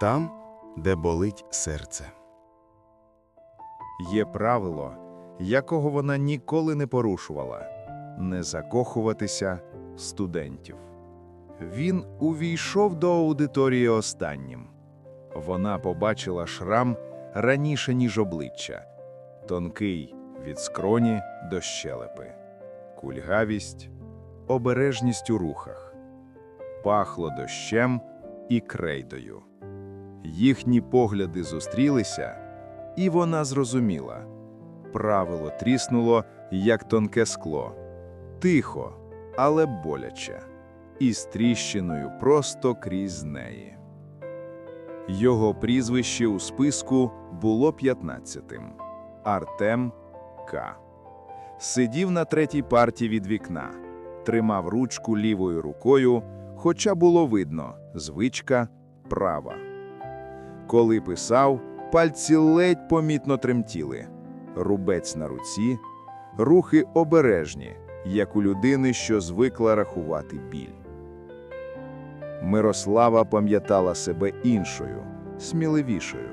там, де болить серце. Є правило, якого вона ніколи не порушувала не закохуватися студентів. Він увійшов до аудиторії останнім. Вона побачила шрам раніше, ніж обличчя, тонкий від скроні до щелепи, кульгавість, обережність у рухах, пахло дощем і крейдою. Їхні погляди зустрілися, і вона зрозуміла. Правило тріснуло, як тонке скло. Тихо, але боляче, і з тріщиною просто крізь неї. Його прізвище у списку було 15-тим – Артем К. Сидів на третій парті від вікна, тримав ручку лівою рукою, хоча було видно – звичка права. Коли писав, пальці ледь помітно тремтіли. Рубець на руці, рухи обережні, як у людини, що звикла рахувати біль. Мирослава пам'ятала себе іншою, сміливішою.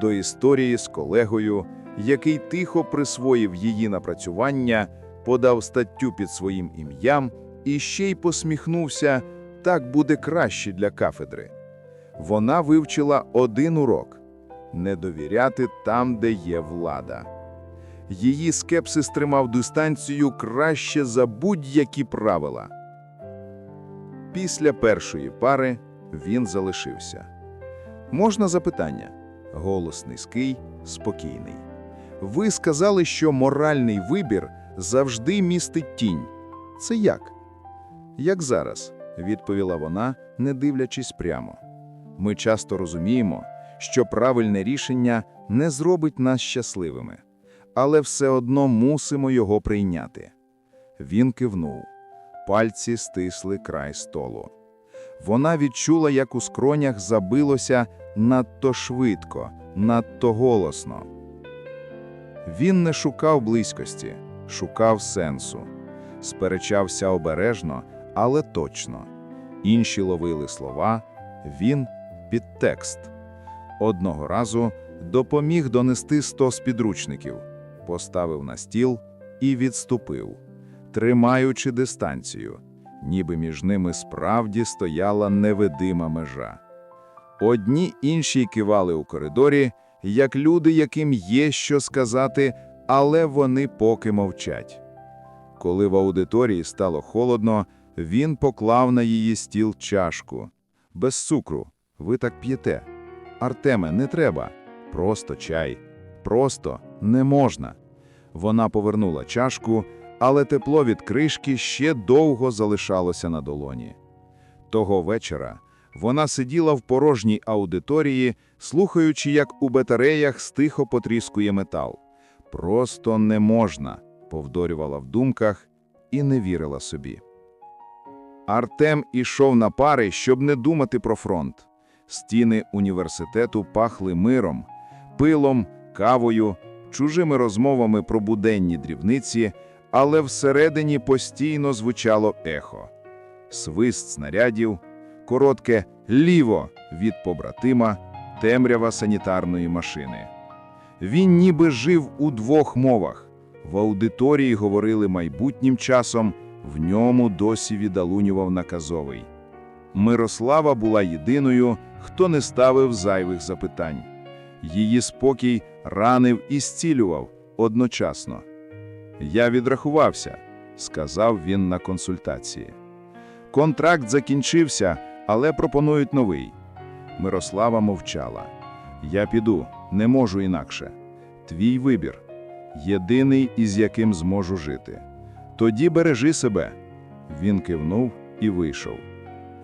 До історії з колегою, який тихо присвоїв її напрацювання, подав статтю під своїм ім'ям і ще й посміхнувся «так буде краще для кафедри». Вона вивчила один урок – не довіряти там, де є влада. Її скепсис тримав дистанцію краще за будь-які правила. Після першої пари він залишився. Можна запитання? Голос низький, спокійний. Ви сказали, що моральний вибір завжди містить тінь. Це як? Як зараз, відповіла вона, не дивлячись прямо. Ми часто розуміємо, що правильне рішення не зробить нас щасливими, але все одно мусимо його прийняти. Він кивнув. Пальці стисли край столу. Вона відчула, як у скронях забилося надто швидко, надто голосно. Він не шукав близькості, шукав сенсу. Сперечався обережно, але точно. Інші ловили слова, він – підтекст. Одного разу допоміг донести стос підручників, поставив на стіл і відступив, тримаючи дистанцію, ніби між ними справді стояла невидима межа. Одні інші кивали у коридорі, як люди, яким є що сказати, але вони поки мовчать. Коли в аудиторії стало холодно, він поклав на її стіл чашку. Без цукру. Ви так п'єте. Артеме, не треба. Просто чай. Просто не можна. Вона повернула чашку, але тепло від кришки ще довго залишалося на долоні. Того вечора вона сиділа в порожній аудиторії, слухаючи, як у батареях стихо потріскує метал. Просто не можна, повторювала в думках і не вірила собі. Артем ішов на пари, щоб не думати про фронт. Стіни університету пахли миром, пилом, кавою, чужими розмовами про буденні дрібниці, але всередині постійно звучало ехо. Свист снарядів, коротке «ліво» від побратима, темрява санітарної машини. Він ніби жив у двох мовах. В аудиторії говорили майбутнім часом, в ньому досі відалунював наказовий. Мирослава була єдиною, хто не ставив зайвих запитань. Її спокій ранив і зцілював одночасно. «Я відрахувався», – сказав він на консультації. Контракт закінчився, але пропонують новий. Мирослава мовчала. «Я піду, не можу інакше. Твій вибір. Єдиний, із яким зможу жити. Тоді бережи себе». Він кивнув і вийшов.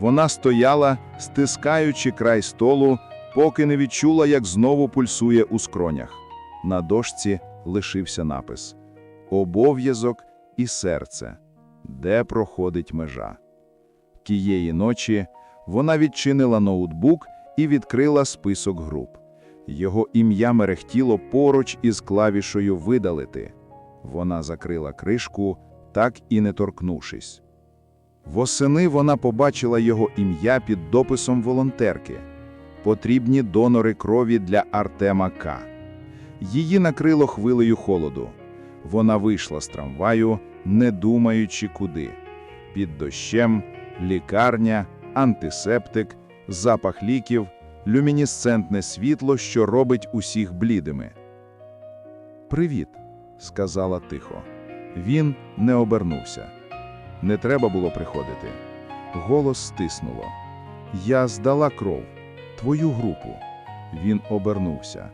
Вона стояла, стискаючи край столу, поки не відчула, як знову пульсує у скронях. На дошці лишився напис «Обов'язок і серце. Де проходить межа?» Тієї ночі вона відчинила ноутбук і відкрила список груп. Його ім'я мерехтіло поруч із клавішою «Видалити». Вона закрила кришку, так і не торкнувшись. Восени вона побачила його ім'я під дописом волонтерки. Потрібні донори крові для Артема К. Її накрило хвилею холоду. Вона вийшла з трамваю, не думаючи куди. Під дощем, лікарня, антисептик, запах ліків, люмінесцентне світло, що робить усіх блідими. «Привіт», – сказала тихо. Він не обернувся. Не треба було приходити. Голос стиснуло. Я здала кров. Твою групу. Він обернувся.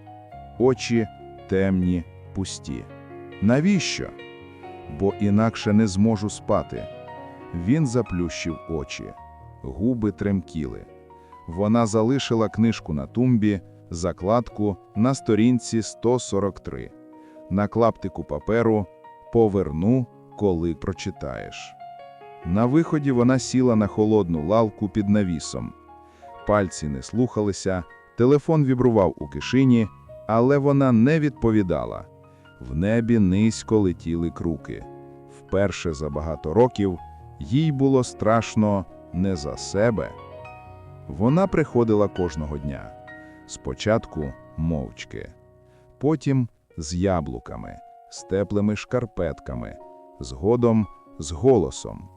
Очі темні, пусті. Навіщо? Бо інакше не зможу спати. Він заплющив очі. Губи тремтіли. Вона залишила книжку на тумбі, закладку на сторінці 143. На клаптику паперу «Поверну, коли прочитаєш». На виході вона сіла на холодну лавку під навісом. Пальці не слухалися, телефон вібрував у кишені, але вона не відповідала. В небі низько летіли круки. Вперше за багато років їй було страшно не за себе. Вона приходила кожного дня. Спочатку мовчки, потім з яблуками, з теплими шкарпетками, згодом з голосом.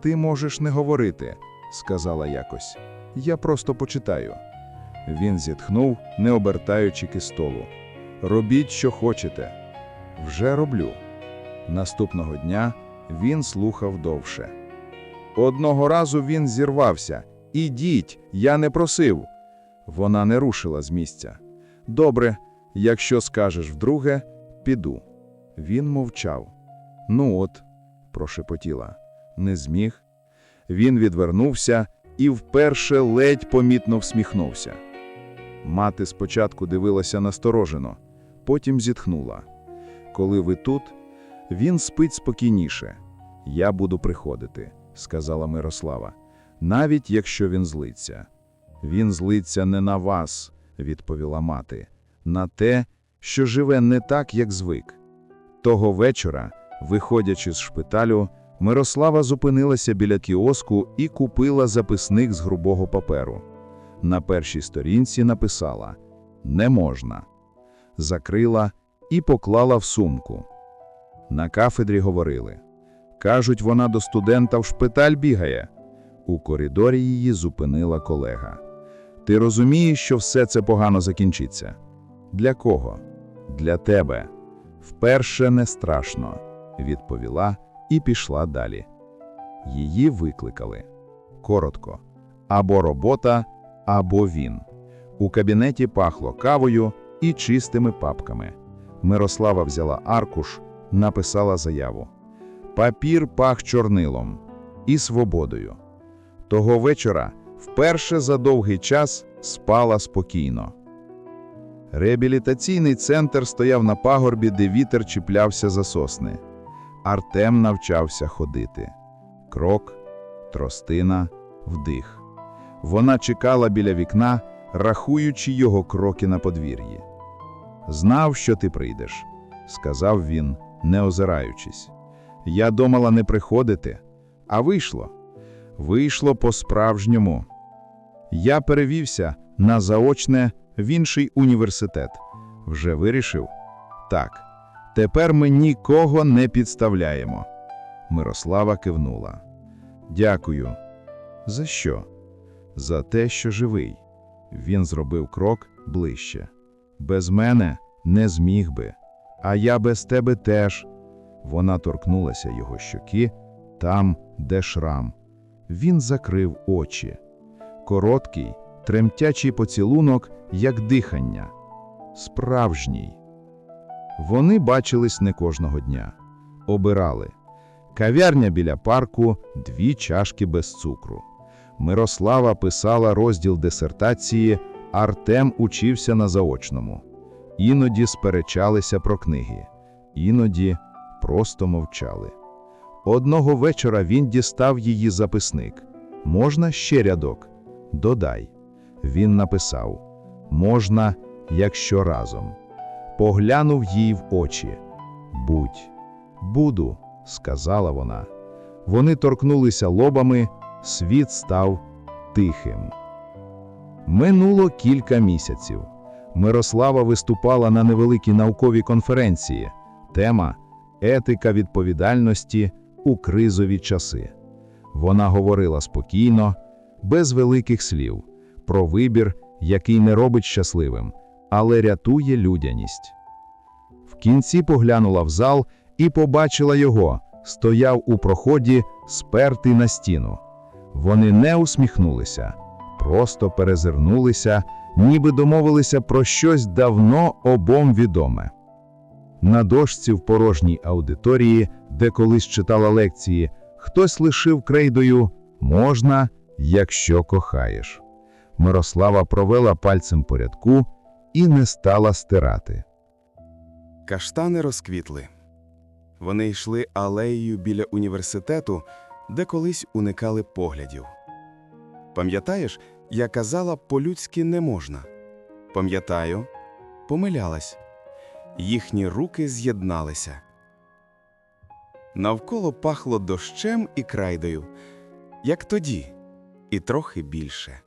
Ти можеш не говорити, сказала якось. Я просто почитаю. Він зітхнув, не обертаючи ки столу. Робіть, що хочете. Вже роблю. Наступного дня він слухав довше. Одного разу він зірвався. Ідіть, я не просив. Вона не рушила з місця. Добре, якщо скажеш вдруге, піду. Він мовчав. Ну от, прошепотіла. Не зміг. Він відвернувся і вперше ледь помітно всміхнувся. Мати спочатку дивилася насторожено, потім зітхнула. Коли ви тут, він спить спокійніше. Я буду приходити, сказала Мирослава, навіть якщо він злиться. Він злиться не на вас, відповіла мати, на те, що живе не так, як звик. Того вечора, виходячи з шпиталю, Мирослава зупинилася біля кіоску і купила записник з грубого паперу. На першій сторінці написала «Не можна». Закрила і поклала в сумку. На кафедрі говорили. Кажуть, вона до студента в шпиталь бігає. У коридорі її зупинила колега. Ти розумієш, що все це погано закінчиться? Для кого? Для тебе. Вперше не страшно, відповіла і пішла далі. Її викликали. Коротко. Або робота, або він. У кабінеті пахло кавою і чистими папками. Мирослава взяла аркуш, написала заяву. Папір пах чорнилом і свободою. Того вечора вперше за довгий час спала спокійно. Реабілітаційний центр стояв на пагорбі, де вітер чіплявся за сосни. Артем навчався ходити. Крок, тростина, вдих. Вона чекала біля вікна, рахуючи його кроки на подвір'ї. Знав, що ти прийдеш, сказав він, не озираючись. Я думала не приходити, а вийшло. Вийшло по-справжньому. Я перевівся на заочне в інший університет. Вже вирішив? Так. Тепер ми нікого не підставляємо. Мирослава кивнула. Дякую. За що? За те, що живий. Він зробив крок ближче. Без мене не зміг би. А я без тебе теж. Вона торкнулася його щоки, там, де шрам. Він закрив очі. Короткий, тремтячий поцілунок, як дихання. Справжній. Вони бачились не кожного дня. Обирали. Кав'ярня біля парку, дві чашки без цукру. Мирослава писала розділ дисертації, Артем учився на заочному. Іноді сперечалися про книги, іноді просто мовчали. Одного вечора він дістав її записник. Можна ще рядок? Додай. Він написав: Можна, якщо разом. Поглянув їй в очі. Будь, буду, сказала вона. Вони торкнулися лобами, світ став тихим. Минуло кілька місяців. Мирослава виступала на невеликій науковій конференції. Тема Етика відповідальності у кризові часи. Вона говорила спокійно, без великих слів, про вибір, який не робить щасливим, але рятує людяність. В кінці поглянула в зал і побачила його, стояв у проході, спертий на стіну. Вони не усміхнулися, просто перезирнулися, ніби домовилися про щось давно обом відоме. На дошці в порожній аудиторії, де колись читала лекції, хтось лишив крейдою «можна, якщо кохаєш». Мирослава провела пальцем по рядку і не стала стирати. Каштани розквітли. Вони йшли алеєю біля університету, де колись уникали поглядів. Пам'ятаєш, я казала, по-людськи не можна. Пам'ятаю, помилялась. Їхні руки з'єдналися. Навколо пахло дощем і крайдою, як тоді, і трохи більше.